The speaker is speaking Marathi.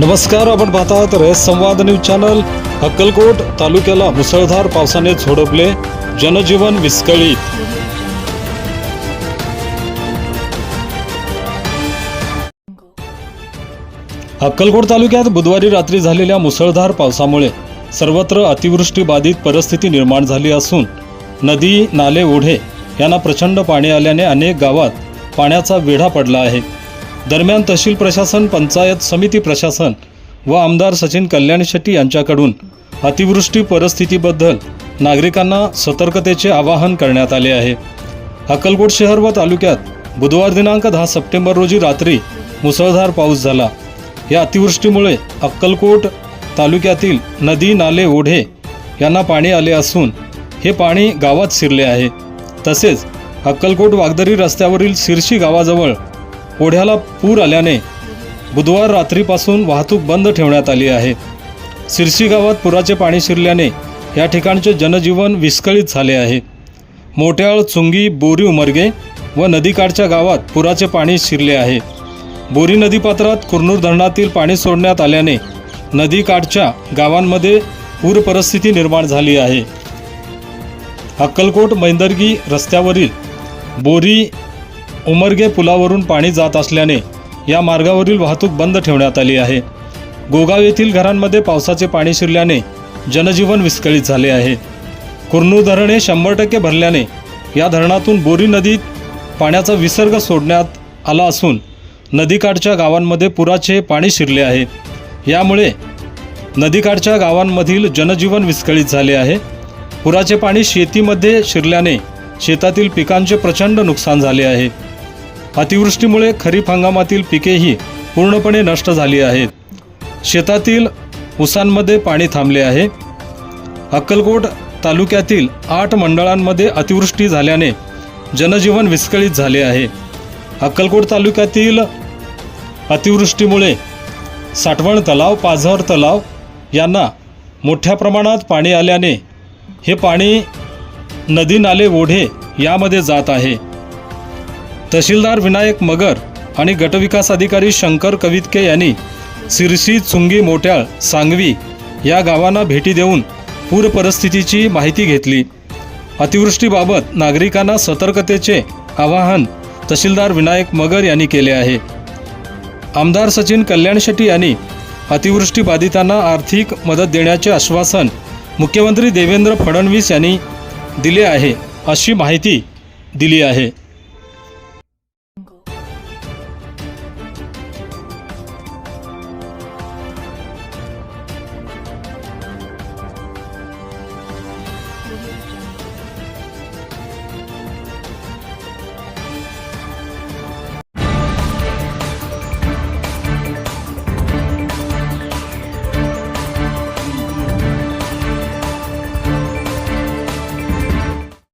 नमस्कार आपण पाहत आहात रयत संवाद न्यूज चॅनल. अक्कलकोट तालुक्याला मुसळधार पावसाने झोडपले जनजीवन विस्कळीत. अक्कलकोट तालुक्यात बुधवारी रात्री झालेल्या मुसळधार पावसामुळे सर्वत्र अतिवृष्टी बाधित परिस्थिती निर्माण झाली असून नदी नाले ओढे यांना प्रचंड पाणी आल्याने अनेक गावात पाण्याचा वेढा पडला आहे. दरम्यान तहसील प्रशासन पंचायत समिती प्रशासन व आमदार सचिन कल्याण शेट्टी यांच्याकडून अतिवृष्टी परिस्थितीबद्दल नागरिकांना सतर्कतेचे आवाहन करण्यात आले आहे. अक्कलकोट शहर व तालुक्यात बुधवार दिनांक दहा सप्टेंबर रोजी रात्री मुसळधार पाऊस झाला. या अतिवृष्टीमुळे अक्कलकोट तालुक्यातील नदी नाले ओढे यांना पाणी आले असून हे पाणी गावात शिरले आहे. तसेच अक्कलकोट वागदरी रस्त्यावरील शिरशी गावाजवळ ओढ्याला पूर आल्याने बुधवार रात्रीपासून वाहतूक बंद ठेवण्यात आली आहे. शिरशी गावात पुराचे पाणी शिरल्याने या ठिकाणचे जनजीवन विस्कळीत झाले आहे. मोट्याळ चुंगी बोरी उमरगे व नदीकाठच्या गावात पुराचे पाणी शिरले आहे. बोरी नदीपात्रात कुरनूर धरणातील पाणी सोडण्यात आल्याने नदीकाठच्या गावांमध्ये पूर परिस्थिती निर्माण झाली आहे. अक्कलकोट मैंदर्गी रस्त्यावरील बोरी उमरगे पुलावरून पाणी जात असल्याने या मार्गावरील वाहतूक बंद ठेवण्यात आली आहे. गोगाव येथील घरांमध्ये पावसाचे पाणी शिरल्याने जनजीवन विस्कळीत झाले आहे. कुर्नू धरण हे शंभर टक्के भरल्याने या धरणातून बोरी नदीत पाण्याचा विसर्ग सोडण्यात आला असून नदीकाठच्या गावांमध्ये पुराचे पाणी शिरले आहे. यामुळे नदीकाठच्या गावांमधील जनजीवन विस्कळीत झाले आहे. पुराचे पाणी शेतीमध्ये शिरल्याने शेतातील पिकांचे प्रचंड नुकसान झाले आहे. अतिवृष्टीमुळे खरीप हंगामातील पिकेही पूर्णपणे नष्ट झाली आहेत. शेतातील ऊसांमध्ये पाणी थांबले आहे. अक्कलकोट तालुक्यातील आठ मंडळांमध्ये अतिवृष्टी झाल्याने जनजीवन विस्कळीत झाले आहे. अक्कलकोट तालुक्यातील अतिवृष्टीमुळे साठवण तलाव पाझर तलाव यांना मोठ्या प्रमाणात पाणी आल्याने हे पाणी नदी नाले ओढे यामध्ये जात आहे. तहसीलदार विनायक मगर आणि गटविकास अधिकारी शंकर कवितके यांनी सिरशी चुंगी मोट्याळ सांगवी या गावांना भेटी देऊन पूर परिस्थितीची माहिती घेतली. अतिवृष्टीबाबत नागरिकांना सतर्कतेचे आवाहन तहसीलदार विनायक मगर यांनी केले आहे. आमदार सचिन कल्याण शेट्टी यांनी अतिवृष्टी बाधितांना आर्थिक मदत देण्याचे आश्वासन मुख्यमंत्री देवेंद्र फडणवीस यांनी दिले आहे अशी माहिती दिली आहे.